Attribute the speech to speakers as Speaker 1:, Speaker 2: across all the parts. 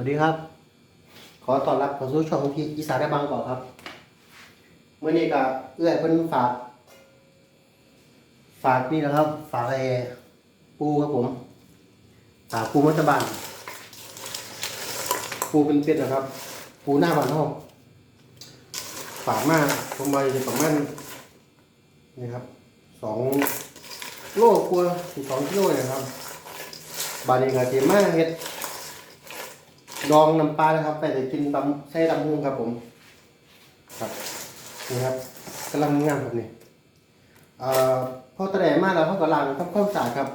Speaker 1: วัสดีครับ ขอต้อนรับเข้าสู่ช่องที่อีสานได้บางก่อกครับเมื่อนี้ก็เอื้อยเพิ่นฝาก ฝากนี่นะครับ ฝากไอ้ปูครับผม ฝากปูมัตบานปูเป็นเป็ดนะครับ ปูหน้าบ้านห้องฝากมากผมมาอยู่ประมาณนี่ครับสองโลกว่าสิสองกิโลนี่ยครับ บานนี้ก็เต็มมาเฮ็ด ดองน้ำปลานะครับไปจะกินตำใส่ตำหุงครับผม ครับนี่ครับกำลังงามครับนี่เอ่อพอตะแดดมาแล้วเขาก็ล้างทำความสะอาดครับ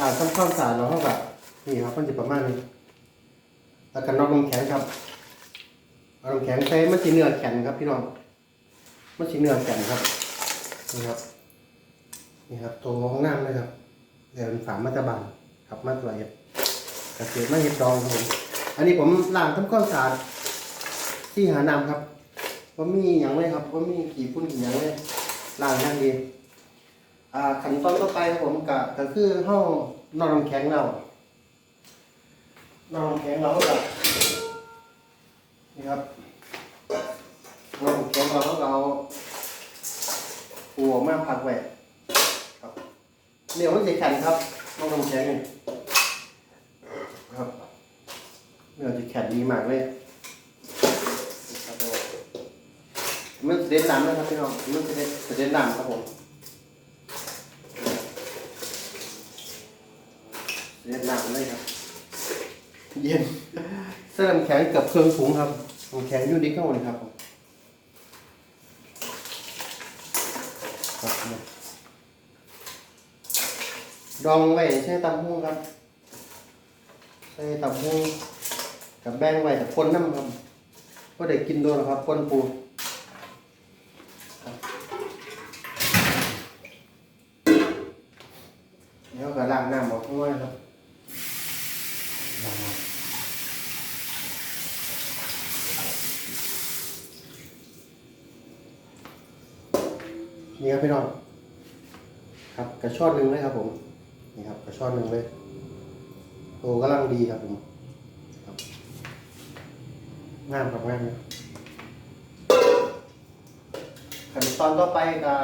Speaker 1: ล้างทำความสะอาดแล้วเขาก็นี่ครับมันจะประมาณนี้แล้วก็นอกน้ำแข็งครับเอาน้ำแข็งใส่มันสีเนื้อแข็งครับพี่น้องมันสีเนื้อแข็งครับนี่ครับนี่ครับตัวห้องน้ำนะครับเดี๋ยวเป็นฝามาตะบันครับมาตะเอียดกระเทียมม่เห็ดดองครับผม อันนี้ผมล้างทำความสะอาดที่หาน้ำครับว่ามีอย่างไรครับว่ามีกี่พุ่นกี่อย่างไรล้างอย่างดีอ่าขั้นตอนต่อไปครับผมกะก็คือห้องนอนน้ำแข็งเรานอนน้ำแข็งเราก็นี่ครับนอนน้ำแข็งเราก็เอาหัวมาผักไว้ครับเดี๋ยวมันจะแข็งครับนอนน้ำแข็งนี่ ครับ เนื้อจะแข็งดีมากเลยมันจะเด็ดน้ำนะครับพี่น้องมันเด็ดจะเด็ดน้ำครับผมเด็ดน้ำเลยครับ เย็นเสื้อน้ำแข็งกับเครื่องผงครับน้ำแข็งยูนิคเข้าเลยครับผมดองไว้ใช้ตำหุ้งครับใส่ตับหู กับแบงไว้กับคนน้ำครับก็ได้กินโดนครับคนปูครับแล้วก็ล้างน้ำออกข้างนอกครับล้างน้ำนี่ครับพี่น้องครับกระชอนหนึ่งเลยครับผมนี่ครับกระชอนหนึ่งเลยโตกำลังดีครับผม งามครับงามขั้นตอนต่อไปก็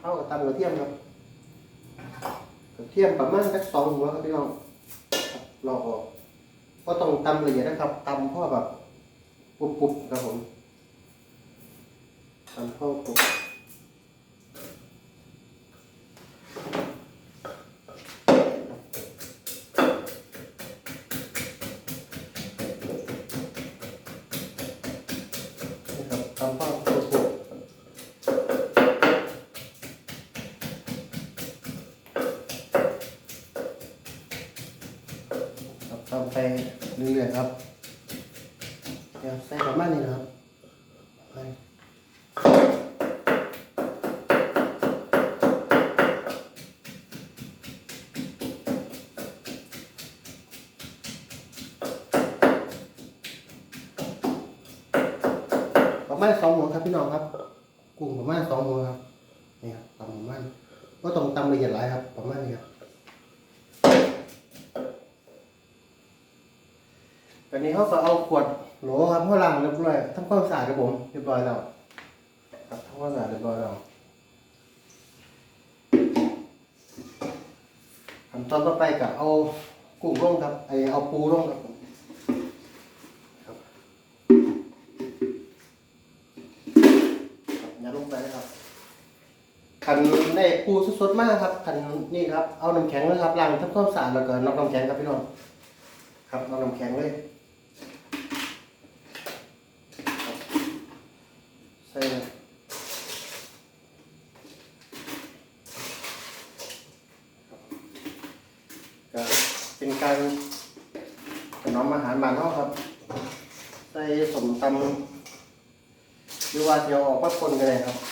Speaker 1: เข้ากับตำกระเทียมครับกระเทียมประมาณสักสองหัวครับพี่น้องครับรอออกก็ต้องตำละเอียดนะครับตำพ่อแบบปุบๆครับผมตำพ่อปุบ นะครับตามภาพตัวครับทำไปเรื่อยๆครับ เดี๋ยวใส่ประมาณนี้นะครับ มาณสองหัวครับพี่น้องครับ กุ้งประมาณสองหัวครับนี่ครับตำประมาณก็ต้องตำละเอียดหลายครับ ประมาณนี้ครับตอนนี้เขาก็เอาขวดโหลครับเขาล้างเรียบร้อยทำความสะอาดครับผมเรียบร้อยแล้วครับทำความสะอาดเรียบร้อยแล้วขั้นตอนต่อไปก็เอากุ้งลงครับไอเอาปูลงครับผม ขันได้ปูสดๆมากครับขันนี่ครับเอาน้ำแข็งนะครับล้างทำความสะอาดแล้วก็นอกน้ำแข็งครับพี่น้องครับนอกน้ำแข็งเลยใส่เลยครับก็เป็นการถนอมอาหารบ้านเฮาครับใส่สมตำหรือว่าเดี๋ยวออกมาคนกันเลยครับ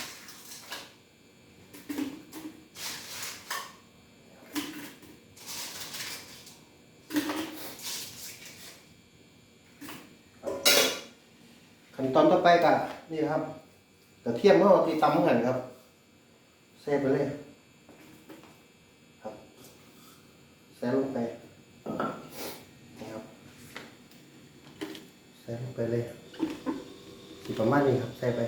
Speaker 1: นตอนต่อไปก็นี่ครับกระเทียมเขาที่ตำเหมือนครับเซฟไปเลยครับลงไปนะครับใส่ลงไปเลยสิประมาณนี้ครับใส่ไป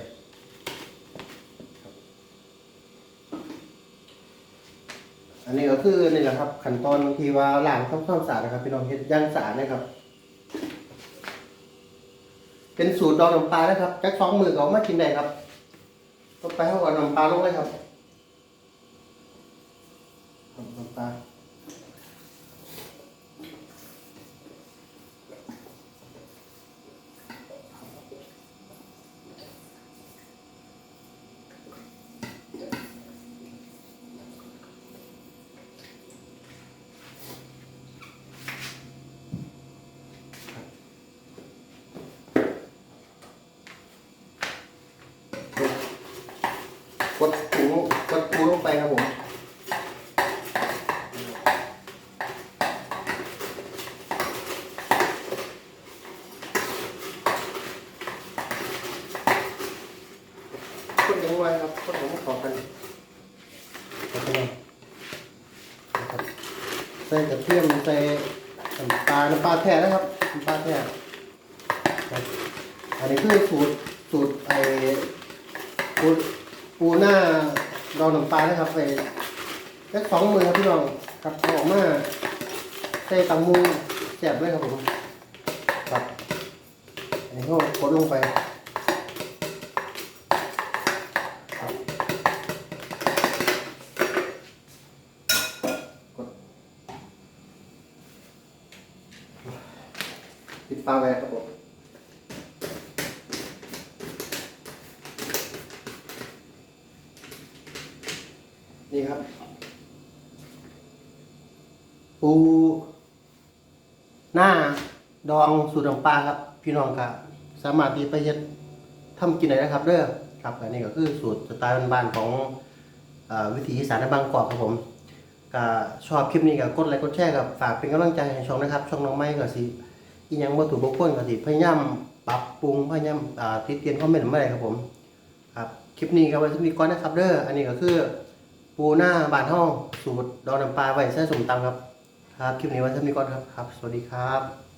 Speaker 1: อันนี้ก็คือนี่แหละครับ ขั้นตอนที่ว่าล้างทำความสะอาดนะครับพี่น้องเฮ็ดย่างสะอาดนะครับ เป็นสูตรดองน้ำปลานะครับแจ็คสองมือก็เอามากินได้ครับต้องไปเข้ากับน้ำปลาลงเลยครับน้ำปลา กดปูกดปูลงไปครับผมคนยังไวครับคนผมขอกันขอกันนะครับใส่กระเทียมใส่น้ำปลาน้ำปลาแท้นะครับน้ำปลาแท้ครับอันนี้คือสูตรสูตรไอปู ปูหน้าดองน้ำปลานะครับไปแค่สองมือครับพี่น้องครับเอาออกมาใส่ตังมูแสบด้วยครับผมครับอันนี้ก็กดลงไปปิดปลาไว้ครับผม นี่ครับ ปูหน้าดองสูตรน้ำปลาครับ พี่น้องครับสามารถที่ไปเฮ็ดทำกินได้นะครับเด้อครับอันนี้ก็คือสูตรสไตล์บ้านๆของออวิถีอีสานในบางกอกครับผมก็ชอบคลิปนี้ก็กดไลค์กดแชร์กับฝากเป็นกำลังใจให้ช่องนะครับ ช่องน้องไม้ก็สิอีหยังบ่ถูกบ่ควรก็สิพยายามปรับปรุงพยายามอ่าติดเตียนคอมเมนต์มาได้ครับผมครับคลิปนี้ก็ไว้สำหรับก่อนนะครับเด้ออันนี้ก็คือ ปูหน้าบานห้องสูตรดองน้ำปลาไว้ใส่สมตำครับ ครับ คลิปนี้ไว้เท่านี้ก่อนครับครับ สวัสดีครับ